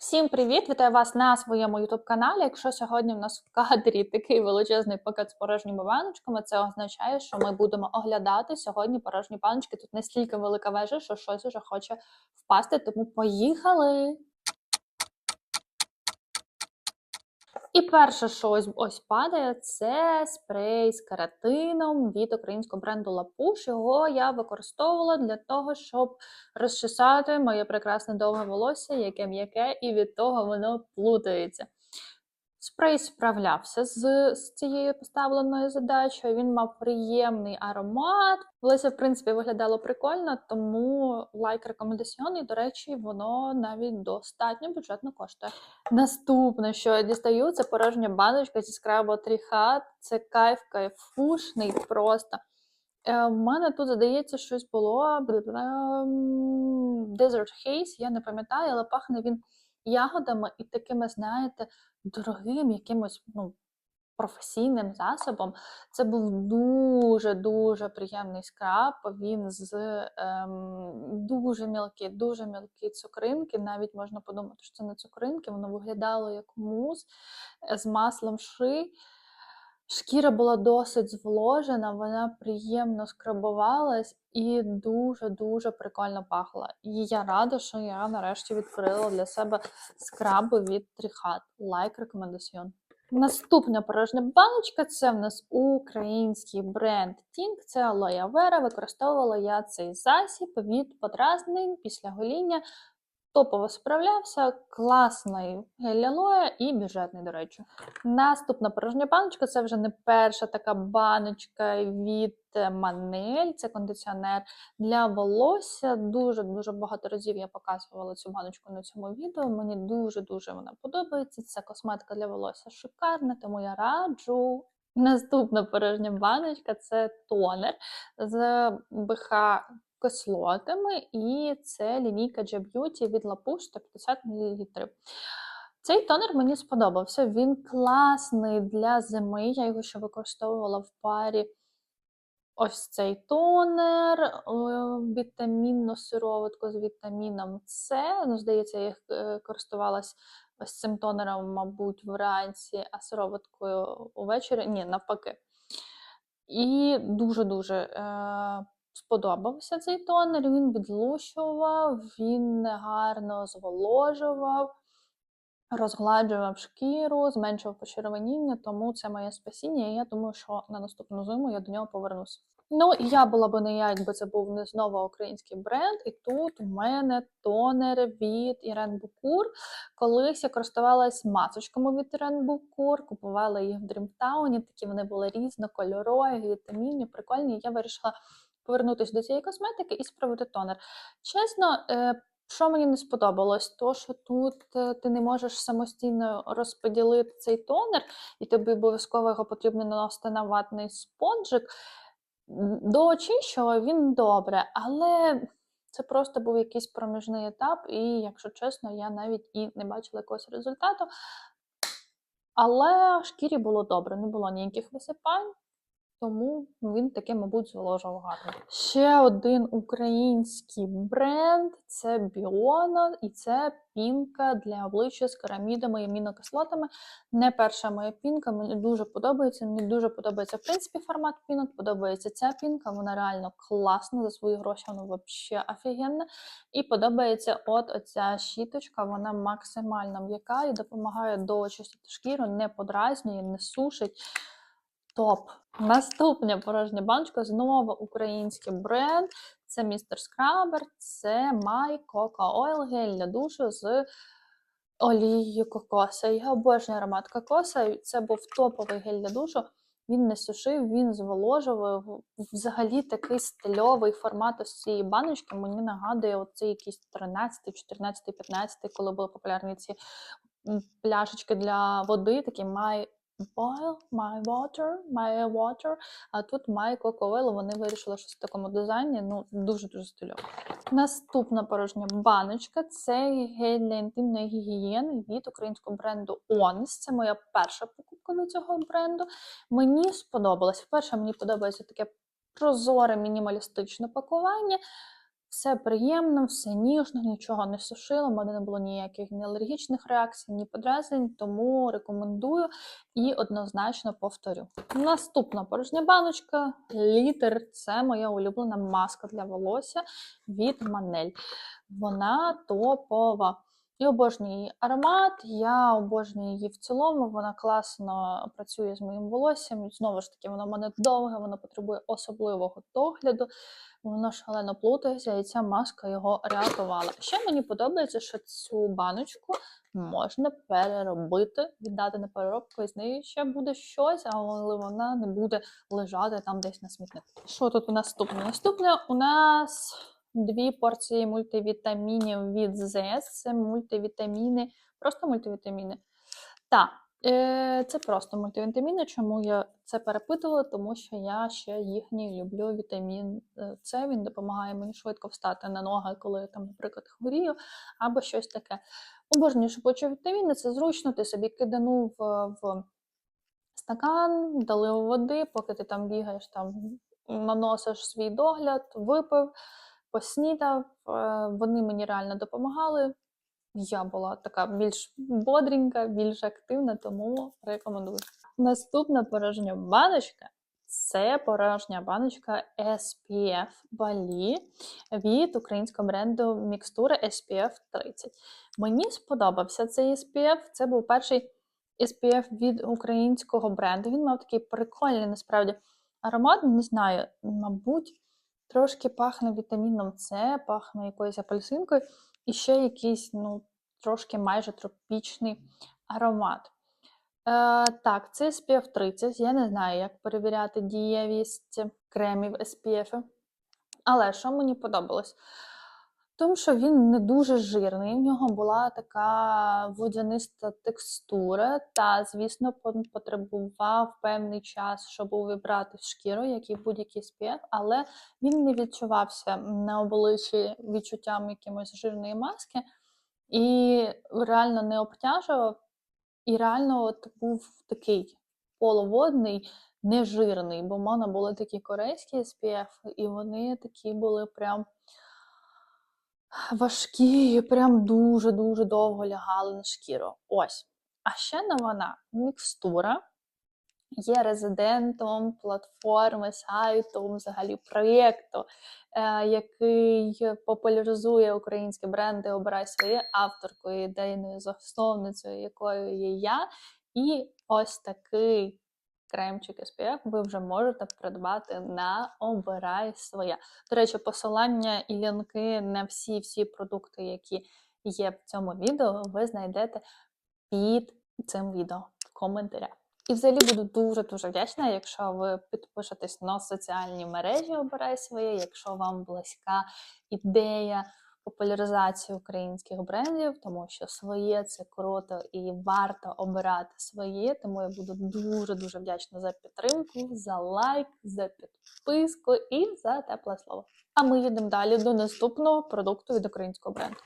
Всім привіт! Вітаю вас на своєму youtube каналі. Якщо сьогодні в нас в кадрі такий величезний пакет з порожніми баночками, це означає, що ми будемо оглядати сьогодні порожні баночки. Тут настільки велика вежа, що щось уже хоче впасти, тому поїхали! І перше, що ось, ось падає, це спрей з каратином від українського бренду Лапуш. Його я використовувала для того, щоб розчесати моє прекрасне довге волосся, яке м'яке, і від того воно плутається. Спрей справлявся з, з цією поставленою задачею. Він мав приємний аромат. Волосся, в принципі, виглядало прикольно, тому лайк рекомендаціон, і, до речі, воно навіть достатньо бюджетно коштує. Наступне, що я дістаю, це порожня баночка зі скрабу Тріхат. Це кайф кайфушний просто. Е, У мене тут, здається, щось було. Desert Haze, я не пам'ятаю, але пахне він ягодами і такими, знаєте, дорогим якимось ну, професійним засобом. Це був дуже-дуже приємний скраб. Він з ем, дуже мілкі, дуже мілкі цукринки. Навіть можна подумати, що це не цукринки, воно виглядало як мус з маслом ши. Шкіра була досить зволожена, вона приємно скрабувалась і дуже-дуже прикольно пахла. І я рада, що я нарешті відкрила для себе скраби від Тріхат. Лайк рекомендаціон. Наступна порожня баночка це в нас український бренд Tink, це алоя вера. Використовувала я цей засіб від подразнень після гоління. Топово справлявся, класний гель алоя і бюджетний, до речі. Наступна порожня баночка це вже не перша така баночка від Манель, це кондиціонер для волосся. Дуже-дуже багато разів я показувала цю баночку на цьому відео. Мені дуже-дуже вона подобається. Це косметика для волосся шикарна, тому я раджу. Наступна порожня баночка це тонер з БХ кислотами, і це лінійка J Beauty від Lapush 150 мл. Цей тонер мені сподобався. Він класний для зими. Я його ще використовувала в парі. Ось цей тонер, е, вітамінну сироватку з вітаміном С. Ну, здається, я е, користувалась ось цим тонером, мабуть, вранці, а сироваткою увечері. Ні, навпаки. І дуже-дуже е, сподобався цей тонер. Він відлущував, він гарно зволожував, розгладжував шкіру, зменшував почервоніння, тому це моє спасіння, і я думаю, що на наступну зиму я до нього повернуся. Ну, я була б не я, якби це був не знову український бренд, і тут у мене тонер від Ірен Букур. Колись я користувалась масочками від Ірен Букур, купувала їх в Дрімтауні, такі вони були різнокольорові, вітамінні, прикольні. Я вирішила повернутися до цієї косметики і справити тонер. Чесно, е, що мені не сподобалось, то що тут е, ти не можеш самостійно розподілити цей тонер, і тобі обов'язково його потрібно наносити на ватний спонжик. До очищого він добре, але це просто був якийсь проміжний етап, і, якщо чесно, я навіть і не бачила якогось результату. Але шкірі було добре, не було ніяких висипань. Тому він таке, мабуть, зволожував гарно. Ще один український бренд це Біона, і це пінка для обличчя з керамідами і амінокислотами. Не перша моя пінка, мені дуже подобається. Мені дуже подобається в принципі формат пінок. Подобається ця пінка, вона реально класна за свої гроші, вона взагалі офігенна. І подобається от оця щіточка, вона максимально м'яка і допомагає доочистити шкіру, не подразнює, не сушить. Топ. Наступна порожня баночка, знову український бренд. Це Містер Скрабер, це Coco Oil гель для душу з олією кокоса. Я обожнюю аромат кокоса. Це був топовий гель для душу. Він не сушив, він зволожував. Взагалі такий стильовий формат ось цієї баночки. Мені нагадує оцей якийсь 13, 14, 15, коли були популярні ці пляшечки для води, такі My Boil, My Water, My Water, а тут My Coco вони вирішили щось в такому дизайні, ну, дуже-дуже стильово. Наступна порожня баночка це гель для інтимної гігієни від українського бренду Once. Це моя перша покупка від цього бренду. Мені сподобалось. Вперше мені подобається таке прозоре мінімалістичне пакування. Все приємно, все ніжно, нічого не сушило, в мене не було ніяких ні алергічних реакцій, ні подразнень, тому рекомендую і однозначно повторю. Наступна порожня баночка літер це моя улюблена маска для волосся від Манель. Вона топова. Я обожнюю її аромат, я обожнюю її в цілому. Вона класно працює з моїм волоссям. Знову ж таки, воно в мене довге, воно потребує особливого догляду. Воно шалено плутається, і ця маска його рятувала. Ще мені подобається, що цю баночку можна переробити, віддати на переробку, і з нею ще буде щось, але вона не буде лежати там десь на смітнику. Що тут у нас наступне? Наступне у нас дві порції мультивітамінів від ЗС. Це мультивітаміни, просто мультивітаміни. Так, е, це просто мультивітаміни. Чому я це перепитувала? Тому що я ще їхній люблю вітамін е, С. Він допомагає мені швидко встати на ноги, коли я там, наприклад, хворію, або щось таке. Обожнюю шипучі вітаміни, це зручно, ти собі киданув в стакан, долив води, поки ти там бігаєш, там наносиш свій догляд, випив, поснідав. Е, Вони мені реально допомагали. Я була така більш бодренька, більш активна, тому рекомендую. Наступна порожня баночка це порожня баночка SPF Bali від українського бренду мікстура SPF 30. Мені сподобався цей SPF. Це був перший SPF від українського бренду. Він мав такий прикольний, насправді, аромат, не знаю, мабуть, трошки пахне вітаміном С, пахне якоюсь апельсинкою, і ще якийсь, ну, трошки майже тропічний аромат. Е, так, це SPF 30. Я не знаю, як перевіряти дієвість кремів SPF. Але що мені подобалось? Тому що він не дуже жирний, в нього була така водяниста текстура, та, звісно, потребував певний час, щоб увібрати шкіру, як і будь-який SPF, але він не відчувався на обличчі відчуттям якимось жирної маски і реально не обтяжував. І реально от був такий половодний, нежирний, бо в мене були такі корейські SPF, і вони такі були прям важкі, прям дуже-дуже довго лягали на шкіру. Ось. А ще не вона мікстура. Є резидентом платформи, сайту, взагалі проєкту, е, який популяризує українські бренди Обирай своє авторкою, ідейною засновницею, якою є я. І ось такий кремчик SPF ви вже можете придбати на Обирай своє. До речі, посилання і лінки на всі-всі продукти, які є в цьому відео, ви знайдете під цим відео в коментарях. І взагалі буду дуже-дуже вдячна, якщо ви підпишетесь на соціальні мережі Обирай своє, якщо вам близька ідея популяризації українських брендів, тому що своє це круто і варто обирати своє. Тому я буду дуже-дуже вдячна за підтримку, за лайк, за підписку і за тепле слово. А ми їдемо далі до наступного продукту від українського бренду.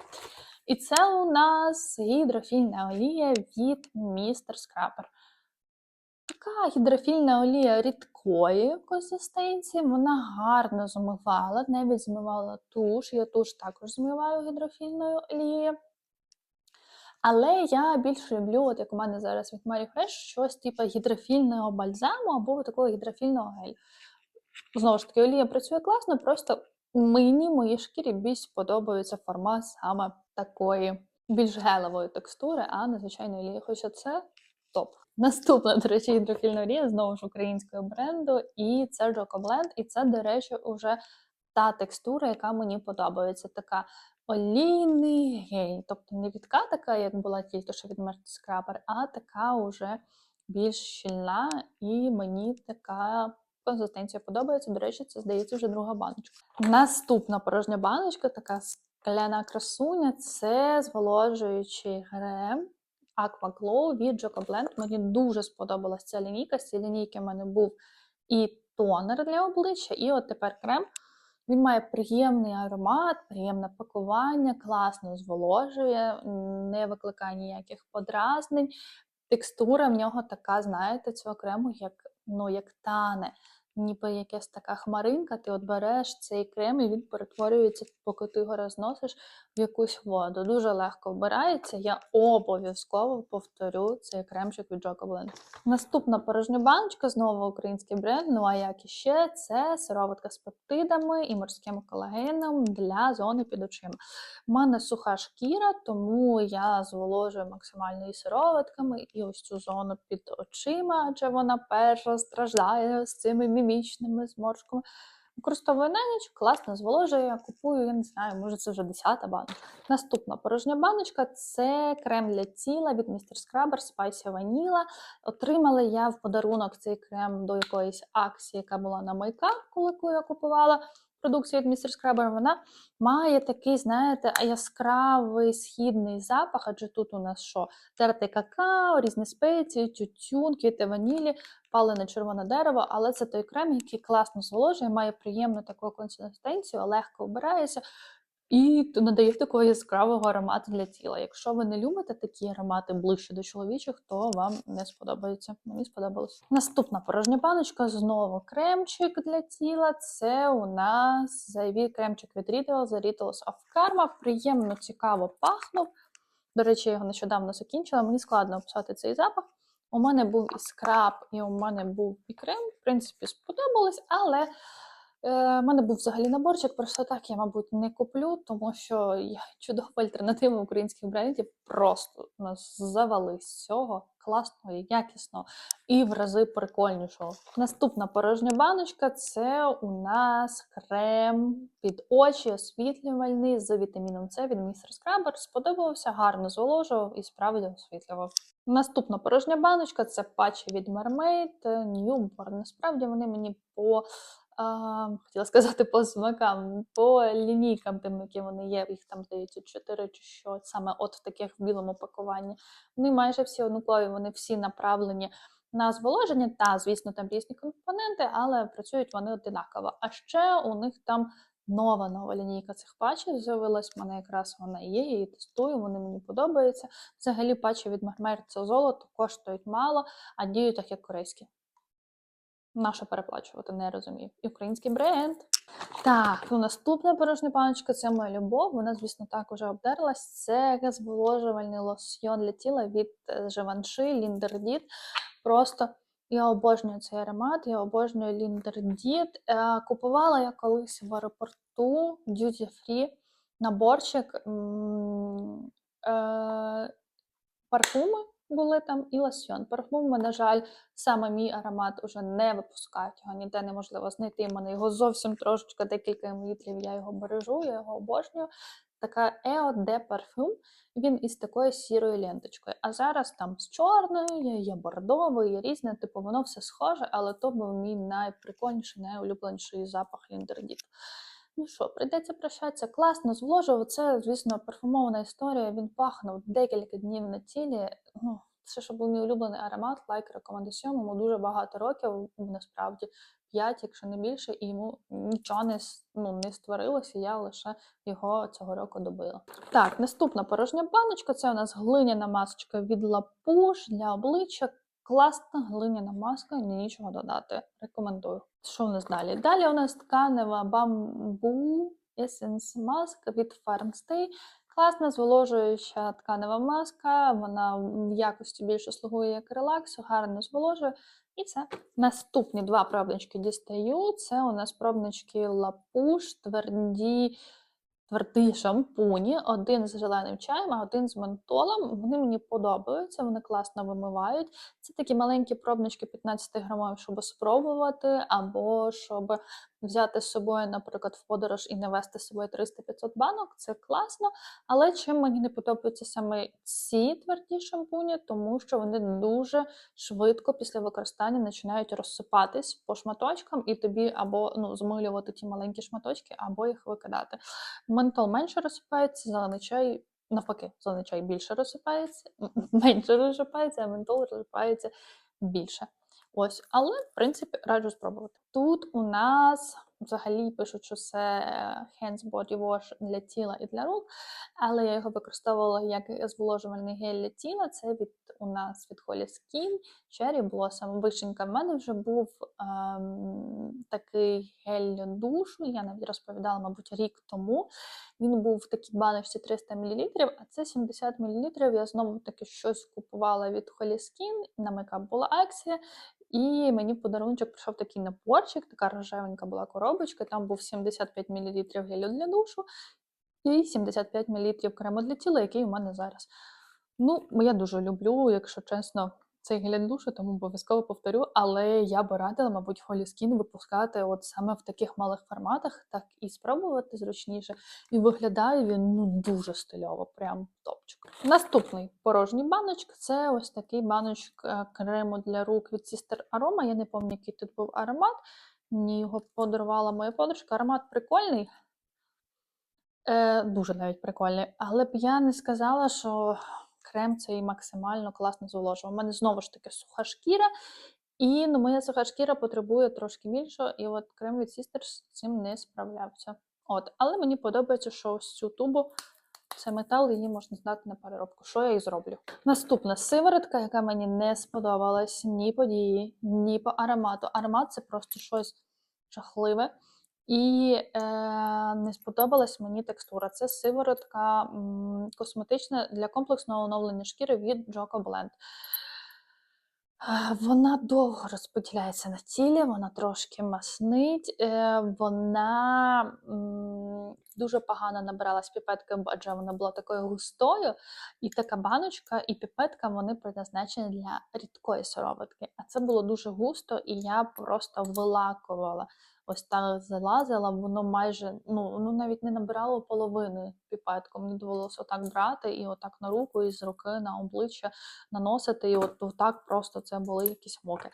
І це у нас гідрофільна олія від Містер Скрапер. Така гідрофільна олія рідкої консистенції, вона гарно змивала, навіть змивала туш. Я туш також змиваю гідрофільною олією. Але я більше люблю, от як у мене зараз від Mary Fresh, щось типу гідрофільного бальзаму або такого гідрофільного гелю. Знову ж таки, олія працює класно, просто мені, моїй шкірі більш подобається формат саме такої більш гелевої текстури, а не звичайної олії. Хоча це топ. Наступна, до речі, гідрофільна олія, знову ж українського бренду, і це Jocobland. І це, до речі, вже та текстура, яка мені подобається. Така олійний гель. Тобто не рідка така, як була тільки що від Mercy Scrubber, а така уже більш щільна, і мені така консистенція подобається. До речі, це здається вже друга баночка. Наступна порожня баночка, така скляна красуня, це зволожуючий крем Aqua Glow від Joco Blend. Мені дуже сподобалася ця лінійка. З цієї лінійки в мене був і тонер для обличчя, і от тепер крем. Він має приємний аромат, приємне пакування, класно зволожує, не викликає ніяких подразнень. Текстура в нього така, знаєте, цього крему, як, ну, як тане. Ніби якась така хмаринка, ти от береш цей крем, і він перетворюється, поки ти його розносиш в якусь воду. Дуже легко вбирається. Я обов'язково повторю цей кремчик від Blend. Наступна порожня баночка, знову український бренд. Ну а як іще, це сироватка з пептидами і морським колагеном для зони під очима. У мене суха шкіра, тому я зволожую максимально і сироватками, і ось цю зону під очима, адже вона перша страждає з цими мімічними зморшками. Використовую на ніч, класно зволожує, купую, я не знаю, може це вже 10 баночка. Наступна порожня баночка це крем для тіла від Mr. Scrubber Spicy Vanilla. Отримала я в подарунок цей крем до якоїсь акції, яка була на майкап, коли я купувала продукцію від містер Scrubber. Вона має такий, знаєте, яскравий східний запах, адже тут у нас що? Тертий какао, різні спеції, тютюн, квіти ванілі, палене червоне дерево, але це той крем, який класно зволожує, має приємну таку консистенцію, легко вбирається. І надає такого яскравого аромату для тіла. Якщо ви не любите такі аромати ближче до чоловічих, то вам не сподобається. Мені сподобалось. Наступна порожня баночка, знову кремчик для тіла. Це у нас кремчик від Riddle, The Riddles of Karma. Приємно, цікаво пахнув. До речі, я його нещодавно закінчила. Мені складно описати цей запах. У мене був і скраб, і у мене був і крем. В принципі, сподобалось, але. У е, мене був взагалі наборчик, просто так я, мабуть, не куплю, тому що я чудова альтернатива українських брендів просто нас завали з цього класно і якісно і в рази прикольнішого. Наступна порожня баночка це у нас крем під очі освітлювальний з вітаміном С від Mr. Scrubber. Сподобався, гарно зволожував і справді освітлював. Наступна порожня баночка це патчі від Mermaid Newborn. Насправді вони мені по хотіла сказати по смакам, по лінійкам, тим, які вони є, їх там здається 4 чи що, саме от в таких в білому пакуванні. Вони майже всі однакові, вони всі направлені на зволоження. Та, звісно, там різні компоненти, але працюють вони одинаково. А ще у них там нова нова лінійка цих патчів з'явилась. в мене якраз вона є, я її тестую, вони мені подобаються. Взагалі, патчі від Мармер це золото коштують мало, а діють так, як корейські. На що переплачувати, не розумію. І український бренд. Так, ну наступна порожня паночка це моя любов. Вона, звісно, так уже обдерлась. Це зволожувальний лосьйон для тіла від Живанши Ліндердіт. Просто я обожнюю цей аромат, я обожнюю Ліндердіт. Е, купувала я колись в аеропорту Duty Free наборчик е- парфуми були там і лосьйон. Парфуми, на жаль, саме мій аромат уже не випускають, його ніде неможливо знайти. У мене його зовсім трошечки декілька мілітрів, я його бережу, я його обожнюю. Така EO de Parfum, він із такою сірою ленточкою. А зараз там з чорною, є бордовий, є різне, типу, воно все схоже, але то був мій найприкольніший, найулюбленіший запах Ліндердіт. Ну що, прийдеться прощатися. Класно зволожив. Це, звісно, парфумована історія. Він пахнув декілька днів на тілі. Ну, це що був мій улюблений аромат, лайк рекомендаціон. Йому дуже багато років, насправді 5, якщо не більше, і йому нічого не ну, не створилося. Я лише його цього року добила. Так, наступна порожня баночка. Це у нас глиняна масочка від Лапуш для обличчя. Класна глиняна маска, нічого додати. Рекомендую. Що у нас далі? Далі у нас тканева бамбу Essence маска від Farmstay. Класна зволожуюча тканева маска, вона в якості більше слугує як релаксу, гарно зволожує. І це наступні два пробнички дістаю. Це у нас пробнички лапуш, тверді твердий шампуні, один з зеленим чаєм, а один з ментолом. Вони мені подобаються, вони класно вимивають. Це такі маленькі пробнички 15 грамів, щоб спробувати, або щоб взяти з собою, наприклад, в подорож і не вести з собою 300-500 банок. Це класно. Але чим мені не подобаються саме ці тверді шампуні, тому що вони дуже швидко після використання починають розсипатись по шматочкам, і тобі або ну, змилювати ті маленькі шматочки, або їх викидати. Ментол менше розсипається, зелений чай. Навпаки, зелений чай більше розсипається, менше розсипається, а ментол розсипається більше. Ось, але, в принципі, раджу спробувати. Тут у нас взагалі пишуть, що це Hands Body Wash для тіла і для рук, але я його використовувала як зволожувальний гель для тіла. Це від у нас від Holy Skin Cherry Blossom. Вишенька. В мене вже був ем, такий гель для душу. Я навіть розповідала, мабуть, рік тому. Він був в такій баночці 300 мл, а це 70 мл. Я знову таки щось купувала від Holy Skin. На мейкап була акція. І мені в подарунок прийшов такий напорчик, така рожевенька була коробочка, там був 75 мл гелю для душу і 75 мл крему для тіла, який у мене зараз. Ну, я дуже люблю, якщо чесно, цей гель душу, тому обов'язково повторю, але я би радила, мабуть, Skin випускати от саме в таких малих форматах, так і спробувати зручніше. І виглядає він ну дуже стильово, прям топчик. Наступний порожній баночок це ось такий баночок е, крему для рук від Sister Aroma. Я не пам'ятаю, який тут був аромат. Мені його подарувала моя подружка. Аромат прикольний. Е, Дуже навіть прикольний. Але б я не сказала, що крем цей максимально класно зволожує. У мене знову ж таки суха шкіра, і ну, моя суха шкіра потребує трошки більшого, і от крем від Sister з цим не справлявся. От, Але мені подобається, що ось цю тубу це метал, її можна здати на переробку. Що я і зроблю? Наступна сиворотка, яка мені не сподобалась ні по дії, ні по аромату. Аромат це просто щось жахливе. І е, не сподобалась мені текстура. Це сиворотка м, косметична для комплексного оновлення шкіри від Joko Blend. Е, Вона довго розподіляється на тілі, вона трошки маснить, е, вона дуже погано набиралась піпеткою, адже вона була такою густою. І така баночка і піпетка вони предназначені для рідкої сироватки. А це було дуже густо, і я просто вилакувала. Ось так залазила, воно майже ну, ну навіть не набирало половини піпетку. Мені довелося отак брати і отак на руку, і з руки на обличчя наносити. І от отак просто це були якісь моки.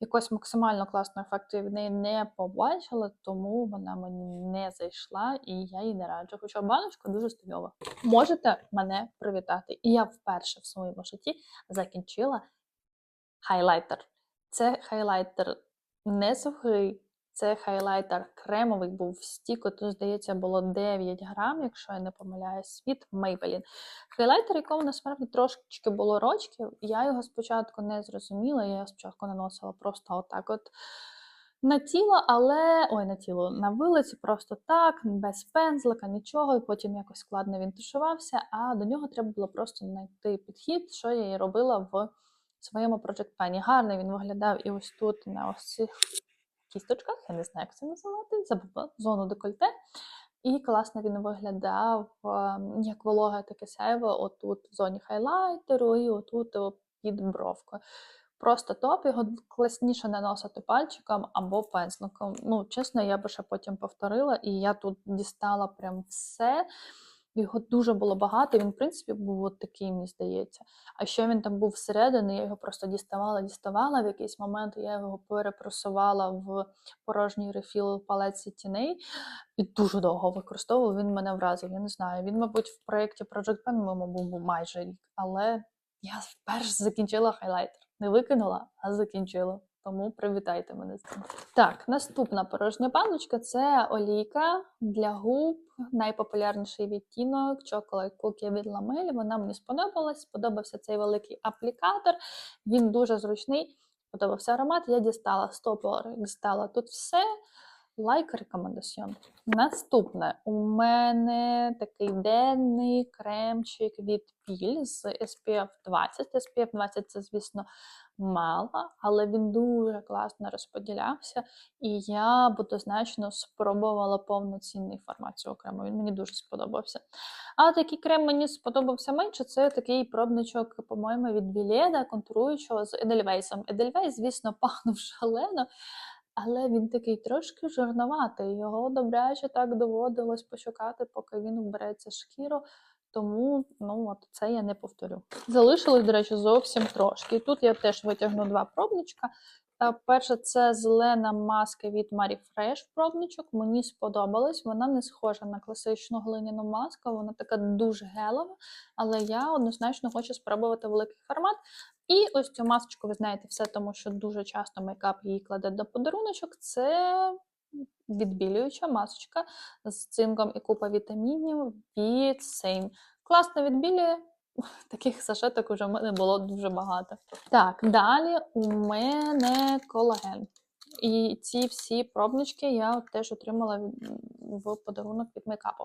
Якось максимально класного ефекту я від неї не побачила, тому вона мені не зайшла і я її не раджу. Хоча баночка дуже стильова. Можете мене привітати. І я вперше в своєму житті закінчила хайлайтер. Це хайлайтер не сухий. Це хайлайтер кремовий був в стіку, тут, здається, було 9 грам, якщо я не помиляюсь, від Maybelline. Хайлайтер, якому насправді трошечки було рочків, я його спочатку не зрозуміла, я його спочатку наносила просто отак от на тіло, але ой, на тіло, на вилиці, просто так, без пензлика, нічого, і потім якось складно він тушувався, а до нього треба було просто знайти підхід, що я і робила в своєму Project Pen. Гарний він виглядав і ось тут, на ось цих кісточках, я не знаю, як це називати, забула зону декольте. І класно він виглядав ем, як вологе таке сяйво, отут в зоні хайлайтеру, і отут під бровкою. Просто топ, його класніше наносити пальчиком або пензликом. Ну, чесно, я би ще потім повторила, і я тут дістала прям все. Його дуже було багато, він, в принципі, був от такий, мені здається. А що він там був всередині, я його просто діставала, діставала в якийсь момент, я його перепросувала в порожній рефіл палеці тіней і дуже довго використовувала. Він мене вразив. Я не знаю. Він, мабуть, в проєкті Project Pen, був майже рік, але я вперше закінчила хайлайтер. Не викинула, а закінчила. Тому привітайте мене з цим. Так, наступна порожня баночка це олійка для губ, найпопулярніший відтінок Chocolate Cookie від Ламель. Вона мені сподобалась. Сподобався цей великий аплікатор. Він дуже зручний. Подобався аромат. Я дістала стопор, дістала тут все. Лайк рекомендаціон. Наступне у мене такий денний кремчик від Піль з SPF 20. SPF 20 це, звісно, мало, але він дуже класно розподілявся, і я однозначно спробувала повноцінний формат цього крему. Він мені дуже сподобався. А такий крем мені сподобався менше. Це такий пробничок, по-моєму, від Біледа, контуруючого з Едельвейсом. Едельвейс, звісно, пахнув шалено. Але він такий трошки жирноватий. Його добряче так доводилось пошукати, поки він вбереться шкіру. Тому ну от це я не повторю. Залишилось, до речі, зовсім трошки. І тут я теж витягну два пробничка. Е, Перше, це зелена маска від Marie Fresh пробничок. Мені сподобалась. Вона не схожа на класичну глиняну маску, вона така дуже гелова, але я однозначно хочу спробувати великий формат. І ось цю масочку, ви знаєте, все, тому що дуже часто мейкап її кладе до подаруночок. Це відбілююча масочка з цинком і купа вітамінів від Сейн. Класно відбілює. Таких сашеток уже в мене було дуже багато. Так, далі у мене колаген. І ці всі пробнички я от теж отримала в подарунок від мейкапу.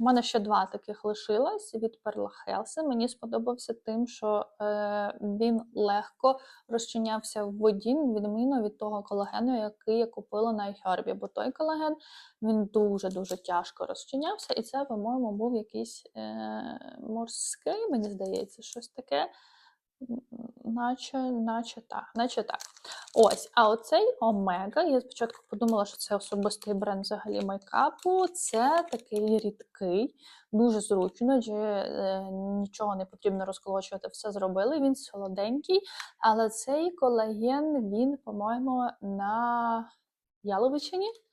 У мене ще два таких лишилось від Perla Health. Мені сподобався тим, що е, він легко розчинявся в воді, відмінно від того колагену, який я купила на iHerb. Бо той колаген він дуже-дуже тяжко розчинявся, і це, по-моєму, був якийсь е, морський, мені здається, щось таке. Наче, наче так, наче так. Ось, а оцей Омега, я спочатку подумала, що це особистий бренд взагалі мейкапу. Це такий рідкий, дуже зручно, адже е, нічого не потрібно розколочувати, все зробили. Він солоденький, але цей колаген, він, по-моєму, на яловичині.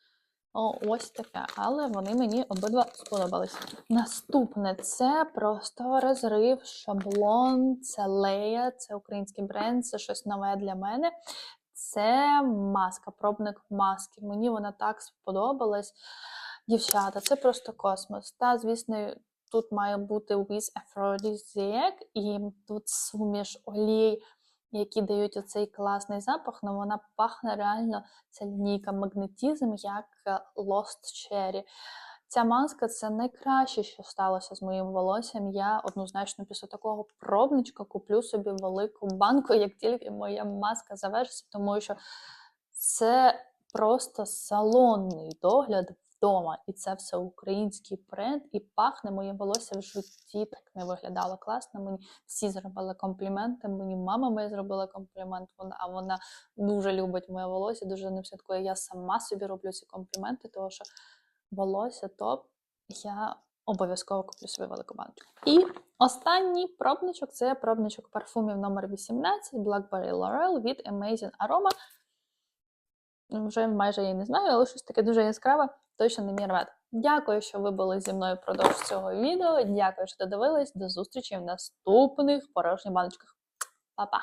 О, ось таке, але вони мені обидва сподобались. Наступне це просто розрив, шаблон, це Лея, це український бренд, це щось нове для мене. Це маска, пробник маски. Мені вона так сподобалась. Дівчата, це просто космос. Та, звісно, тут має бути with aphrodisiac, і тут суміш олій, які дають оцей класний запах, але вона пахне реально ця лінійка магнетизм, як е, Lost Cherry. Ця маска це найкраще, що сталося з моїм волоссям. Я однозначно після такого пробничка куплю собі велику банку, як тільки моя маска завершиться, тому що це просто салонний догляд вдома. І це все український бренд, і пахне моє волосся в житті так не виглядало класно. Мені всі зробили компліменти. Мені мама моя зробила комплімент. Вона а вона дуже любить моє волосся, дуже ним святкує. Я сама собі роблю ці компліменти, тому що волосся топ. Я обов'язково куплю собі велику баночку. І останній пробничок це пробничок парфумів номер 18 Blackberry Laurel від Amazing Aroma. Вже майже я не знаю, але щось таке дуже яскраве, точно не мій рвет. Дякую, що ви були зі мною впродовж цього відео. Дякую, що додивились. До зустрічі в наступних порожніх баночках. Па-па!